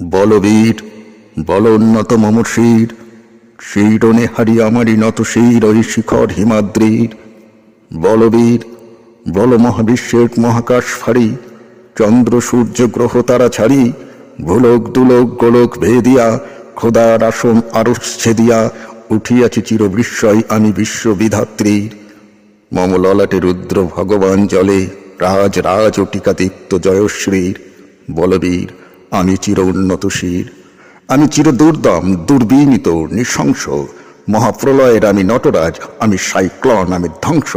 বলবীর বল উন্নত মম শির শিরনে হারি আমারই নত শির ওই শিখর হিমাদ্রির। বলবীর, বল মহাবিশ্বের মহাকাশ ফাড়ি, চন্দ্র সূর্য গ্রহ তারা ছাড়ি গোলক দুলোক গোলক ভেদিয়া, খোদার আসন আরস ছেদিয়া, উঠিয়াছি চির বিস্ময় আমি বিশ্ববিধাত্রীর। মম ললাটে রুদ্র ভগবান জলে রাজ রাজ ও টিকাদীপ্ত জয়শ্রীর। বলবীর আমি চির উন্নত শির, আমি চির দুর্দম, দুর্বিনীত, নৃশংস, মহাপ্রলয়ের আমি নটরাজ, আমি সাইক্লন, আমি ধ্বংস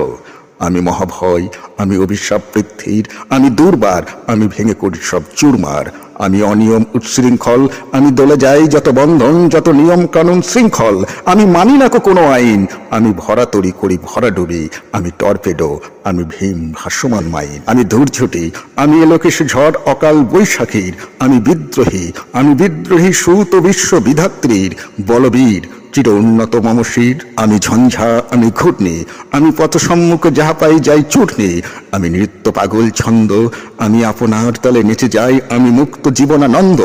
আমি মহাভয়, আমি অভিশাপ পৃথ্বীর আমি দুর্বার, আমি ভেঙে করি সব চুরমার। আমি অনিয়ম উচ্ছৃঙ্খল, আমি দলে যাই যত বন্ধন, যত নিয়ম কানুন শৃঙ্খল। আমি মানি না কোনো আইন, আমি ভরা তরি করি ভরা ডুবি। আমি টর্পেডো, আমি ভীম ভাসমান মাইন। আমি ধূর্ঝটি, আমি এলোকেশ ঝড় অকাল বৈশাখীর। আমি বিদ্রোহী আমি বিদ্রোহী সুত বিশ্ব বিধাত্রীর। বলবীর চির উন্নত মমশির, আমি ঝঞ্ঝা, আমি ঘুটনি আমি পথ সম্মুখ যাহা পাই যাই চুটনি আমি নৃত্য পাগল ছন্দ আমি আপনার তলে নেচে যাই, আমি মুক্ত জীবনানন্দ।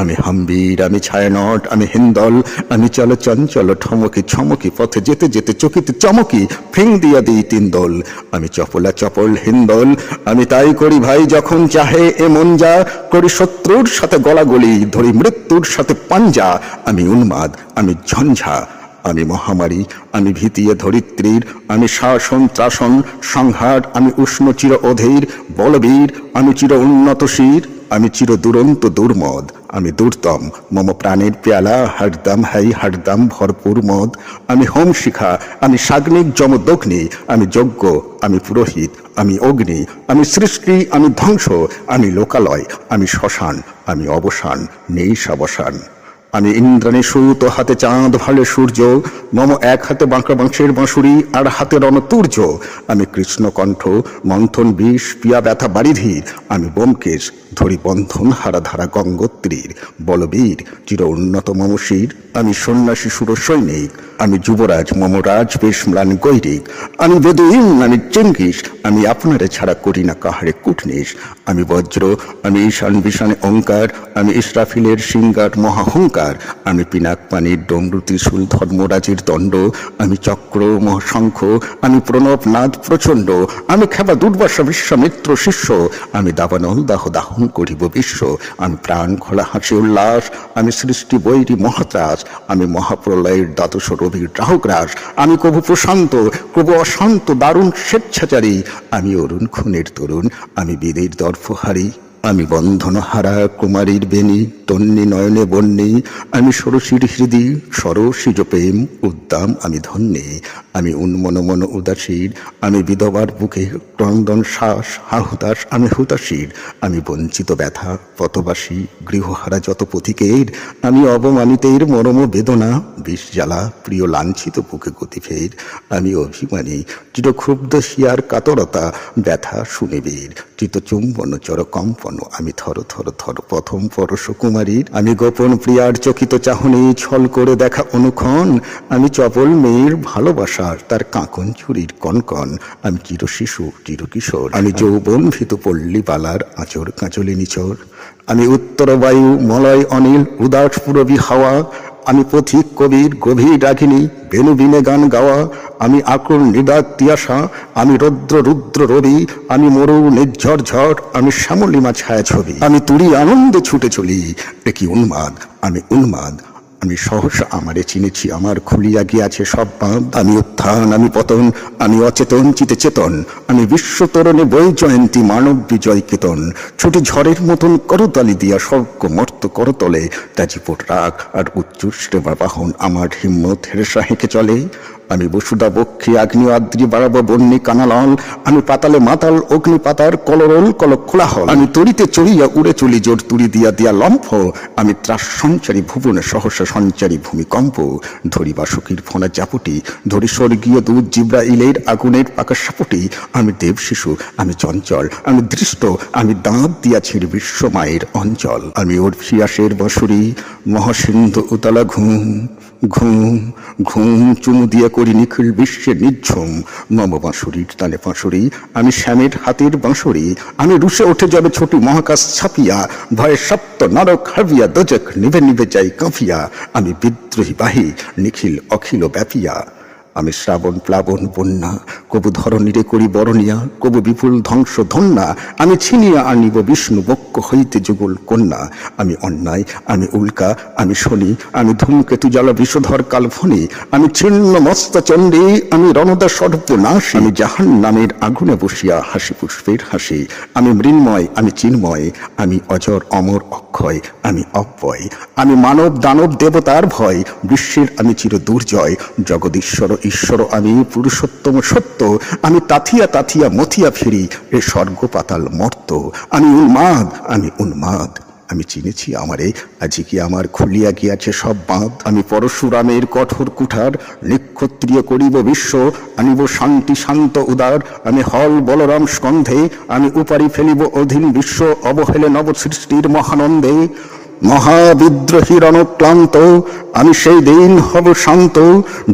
আমি হাম্বির, আমি ছায়ানট, আমি হিন্দল, আমি চল চঞ্চল, ঠমকি ছমকি পথে যেতে যেতে চকিতে চমকি, ফিং দিয়া দিই তিন দল। আমি চপলা চপল হিন্দল, আমি তাই করি ভাই যখন চাহে এ মন যা, করি শত্রুর সাথে গলাগলি, ধরি মৃত্যুর সাথে পাঞ্জা। আমি উন্মাদ, আমি ঝঞ্ঝা আমি মহামারী, আমি ভীতিয়ে ধরিত্রীর, আমি শাসন, ত্রাসন, সংহার, আমি উষ্ণ চির অধীর, বলবীর, আমি চির উন্নত শির, আমি চির দুরন্ত দুর্মদ, আমি দুর্তম মম প্রাণের পেয়ালা, হরদম হাই, হরদম ভরপুর মদ, আমি হোম শিখা, আমি সাগ্নিক যমদগ্নি, আমি যজ্ঞ, আমি পুরোহিত, আমি অগ্নি, আমি সৃষ্টি, আমি ধ্বংস, আমি লোকালয়, আমি শ্মশান, আমি অবসান, নেই সাবসান। আমি ইন্দ্রাণী সুত হাতে চাঁদ ভালে সূর্য, মম এক হাতে বাঁকা বাঁশের বাঁশুড়ি আর হাতে রণতুর্য আমি কৃষ্ণকণ্ঠ মন্থন বিষ, পিয়া ব্যথা বাড়িধীর আমি বোমকেশ ধরি বন্ধন হারা ধারা গঙ্গোত্রীর। বলবীর, চির উন্নত মমশির আমি সন্ন্যাসী সুর সৈনিক, আমি যুবরাজ মমরাজ বেশ ম্লান গৈরিক। আমি বেদুইন, আমি চেঙ্গিস, আমি আপনারে ছাড়া করি না কাহারে কুটনিস। আমি বজ্র, আমি ঈশান বিশানে ওঙ্কার আমি ইসরাফিলের সিঙ্গার মহাহংকার। আমি পিনাক পানির ডমরু ত্রিশূল ধর্মরাজের দণ্ড। আমি চক্র, মহাশঙ্খ, আমি প্রণব নাদ প্রচণ্ড। আমি খেবা দুর্বাসা বিশ্বামিত্র শিষ্য। আমি দাবানল দাহ দাহন করিব বিশ্ব। আমি প্রাণ খোলা হাসি উল্লাস। আমি সৃষ্টি বৈরী মহাত্রাস। আমি মহাপ্রলয়ের দ্বাদশ রবির রাহুগ্রাস। আমি কবু প্রশান্ত, কবু অশান্ত, দারুণ স্বেচ্ছাচারী। আমি অরুণ খুনের তরুণ। আমি বেদের দর্পহারী। আমি বন্ধন হারা কুমারীর বেনি তন্নি নয়নে বন্যি, আমি সরসীর হৃদি সরসিজ প্রেম উদ্দাম, আমি ধন্যে, আমি উন্মন মন উদাসীর, আমি বিধবার বুকে ক্রন্দন শ্বাস হাহুতাস আমি হুতাশীর, আমি বঞ্চিত ব্যথা, পথবাসী, গৃহহারা যত পথিকের, আমি অবমানিতের মরম বেদনা, বিষ জ্বালা, প্রিয় লাঞ্ছিত বুকে গতি ফের, আমি অভিমানী চিরক্ষুব্ধ শিয়ার কাতরতা, ব্যথা শুনিবীর, চিত চুম্বন চর কম্পন, আমি থর থর থর প্রথম পরশ কুমারীর। আমি গোপন প্রিয়ার চকিত চাহনি ছল করে দেখা অনুক্ষণ। আমি চপল মেয়ের ভালোবাসার তার কাঁকন চুরির কনকন। আমি চির শিশু, চির কিশোর। আমি যৌবন ভীত পল্লী বালার আঁচর কাঁচলি নিচর। আমি উত্তর বায়ু, মলয়, অনিল উদাস পুরবী হাওয়া। আমি পথিক, কবির, গভীর রাগিনী, বেনু বিনে গান গাওয়া, আমি আকুল নিদাক তিয়াশা আমি রৌদ্র রুদ্র রবি, আমি মরু নির্ঝর ঝড়, আমি শ্যামলিমা ছায়া ছবি আমি তুড়ি আনন্দে ছুটে চলি, এ কি উন্মাদ, আমি উন্মাদ। আমি সহসা আমারে চিনেছি, আমার খুলিয়া গিয়াছে সব পাপ। আমি উত্থান, আমি পতন, আমি অচেতন, চিতে চেতন। আমি বিশ্বতরণে বই জয়ন্তী, মানব বিজয় কেতন। ছুটি ঝড়ের মতন করতালি দিয়া স্বর্গ মর্ত করতলে। তাজিপোট রাগ আর উচ্চুষ্টে বাহন আমার হিম্মত হেরেসা হেঁকে চলে। আমি বসুদা বক্ষী আগ্নি আদ্রি বাড়াবো বন্যি কানালল, আমি পাতালে মাতাল অগ্নি পাতার কলরল কল খোলাহল আমি তরিতে চড়িয়া উড়ে চলি, জোর তুড়ি দিয়া দিয়া লম্ফ। আমি ত্রাস সঞ্চারী ভুবনে, সহসা সঞ্চারী ভূমিকম্প। ধরি বাসুকির ফোনা চাপুটি ধরি স্বর্গীয় দুধ জিব্রা ইলের আগুনের পাকা সাপুটি। আমি দেব শিশু, আমি চঞ্চল, আমি দৃষ্ট, আমি দাঁত দিয়াছি বিশ্ব মায়ের অঞ্চল। আমি ওর ফিয়াসের বসুরি, মহাসিন্ধু উতলা ঘুম। ঘুম ঘুম চুমু দিয়া করি নিখিল বিশ্বের নিঝুম মম বাঁশুরির তালে বাঁশুরি, আমি শ্যামের হাতের বাঁশুরি, আমি রুষে উঠে যাবে ছোটি মহাকাশ ছাপিয়া, ভয়ে সপ্ত নরক হাবিয়া দোজক নিভে নিভে যাই কাঁপিয়া, আমি বিদ্রোহী বাহী, নিখিল অখিল ব্যাপিয়া। আমি শ্রাবণ, প্লাবন, বন্যা, কবু ধরণীরে করি বরণিয়া, কবু বিপুল ধ্বংস ধন্যা, আমি ছিনিয়া আনিব বিষ্ণু বক্ষ হইতে যুগল কন্যা, আমি অন্যায়, আমি উল্কা, আমি শনি, আমি ধূমকেতু জল বিষধর কালফনি আমি ছিন্ন মস্ত চণ্ডী, আমি রণদা সর্বনাশ, আমি জাহান নামের আগুনে বসিয়া হাসি পুষ্পের হাসি, আমি মৃন্ময়, আমি চিন্ময়, আমি অজর, অমর, অক্ষয়, আমি অব্যয়, আমি মানব, দানব, দেবতার ভয়, বিশ্বের আমি চির দুর্জয় জগদীশ্বর ঈশ্বর, আমি পুরুষোত্তম সত্য, আমি তাথিয়া তাথিয়া মথিয়া ফিরি এ স্বর্গ পাতাল মর্ত, আমি উন্মাদ আমি উন্মাদ। আমি চিনেছি আমারে, আজি কি আমার খুলিয়া গিয়াছে সব বাঁধ? আমি পরশুরামের কঠোর কুঠার, নিক্ষত্রিয় করিব বিশ্ব, আনিব শান্তি শান্ত উদার, আমি হল বলরাম স্কন্ধে, আমি উপারি ফেলিব অধীন বিশ্ব, অবহেলে নব সৃষ্টির মহানন্দে। মহাবিদ্রোহীর অনুক্লান্ত আমি সেই দিন হব শান্ত।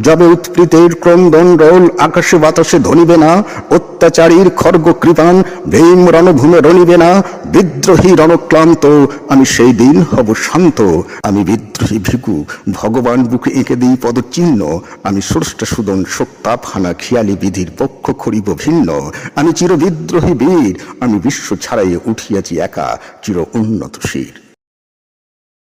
যবে উৎপৃতের ক্রন্দণ্ডল আকাশে বাতাসে ধনিবে না। অত্যাচারীর খর্গ কৃপান, ভীম রণভূমে রণিবে না। বিদ্রোহী রণক্লান্ত, আমি সেই দিন হব শান্ত। আমি বিদ্রোহী ভিকু ভগবান বুকে এঁকে দিই পদচিহ্ন আমি স্রষ্টা সুদন শোকতাপ হানা খেয়ালি বিধির পক্ষ করিব ভিন্ন। আমি চির বিদ্রোহী বীর, আমি বিশ্ব ছাড়াই উঠিয়াছি একা, চির উন্নত শির।